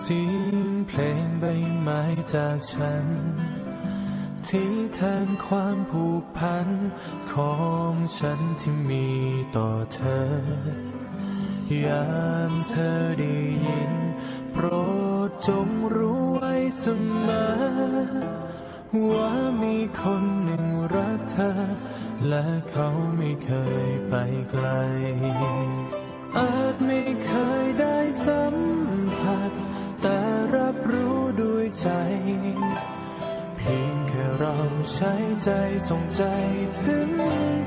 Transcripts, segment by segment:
เสียงเพลงใบไม้จากฉัน ที่แทนความผูกพัน ของฉันที่มีต่อเธอยามเธอได้ยิน โปรดจงรู้ไว้เสมอ ว่ามีคนหนึ่งรักเธอ และเขาไม่เคยไปไกล อาจไม่เคยได้สัมผัส แต่รับรู้ด้วยใจ เพียงแค่เราใช้ใจส่งใจถึง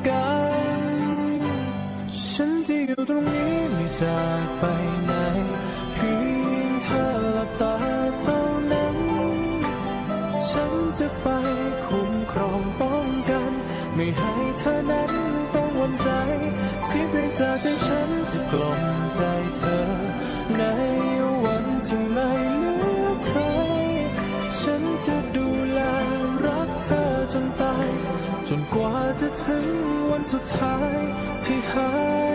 กัน ฉันจะอยู่ตรงนี้ไม่จากไปไหนเพียงเธอหลับตาเท่านั้น ฉันจะไปคุ้มครองป้องกัน ไม่ให้เธอนั้น นใจเสียงเพลงจากใจฉันจะกล่อมใจเธอ ในวันที่ไม่เหลือใคร ฉันจะดูแลรักเธอจนตาย จนกว่าจะถึงวันสุดท้ายที่หา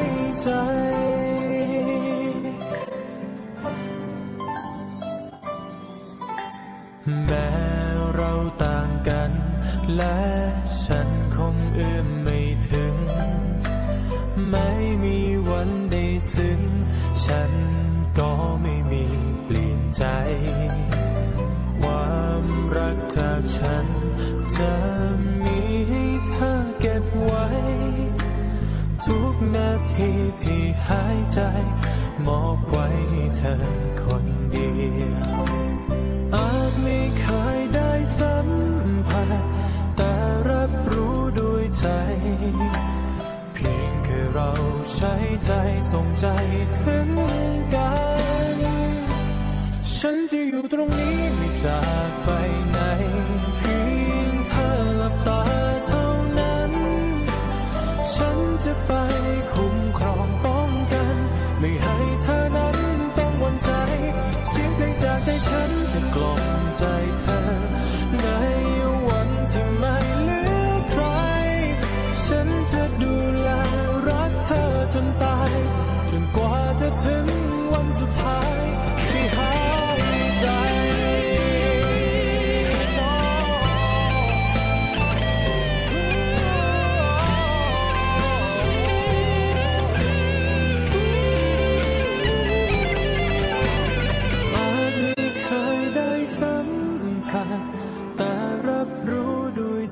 ยใจแม้ และฉันคงเอื้อมไม่ถึง ไม่มีวันได้ซึ้ง ฉันก็ไม่มีเปลี่ยนใจ ความรักจากฉันจะมีให้เธอเก็บไว้ ทุกนาทีที่หายใจ มอบไว้ให้เธอคนเดียว ใจส่งใจถึงกัน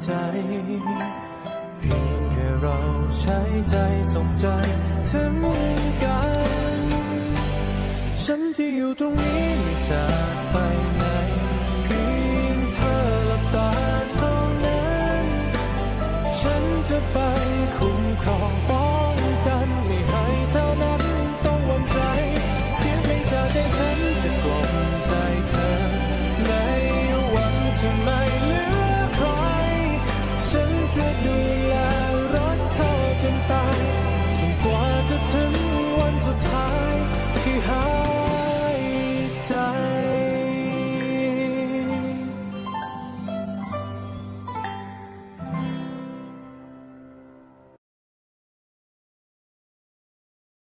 ใจ เพียงแค่เราใช้ใจส่งใจถึงกัน ฉันจะอยู่ตรงนี้ไม่จากไปไหนเพียงเธอหลับตาเท่านั้น ฉันจะไปคุ้มครอง จะถึง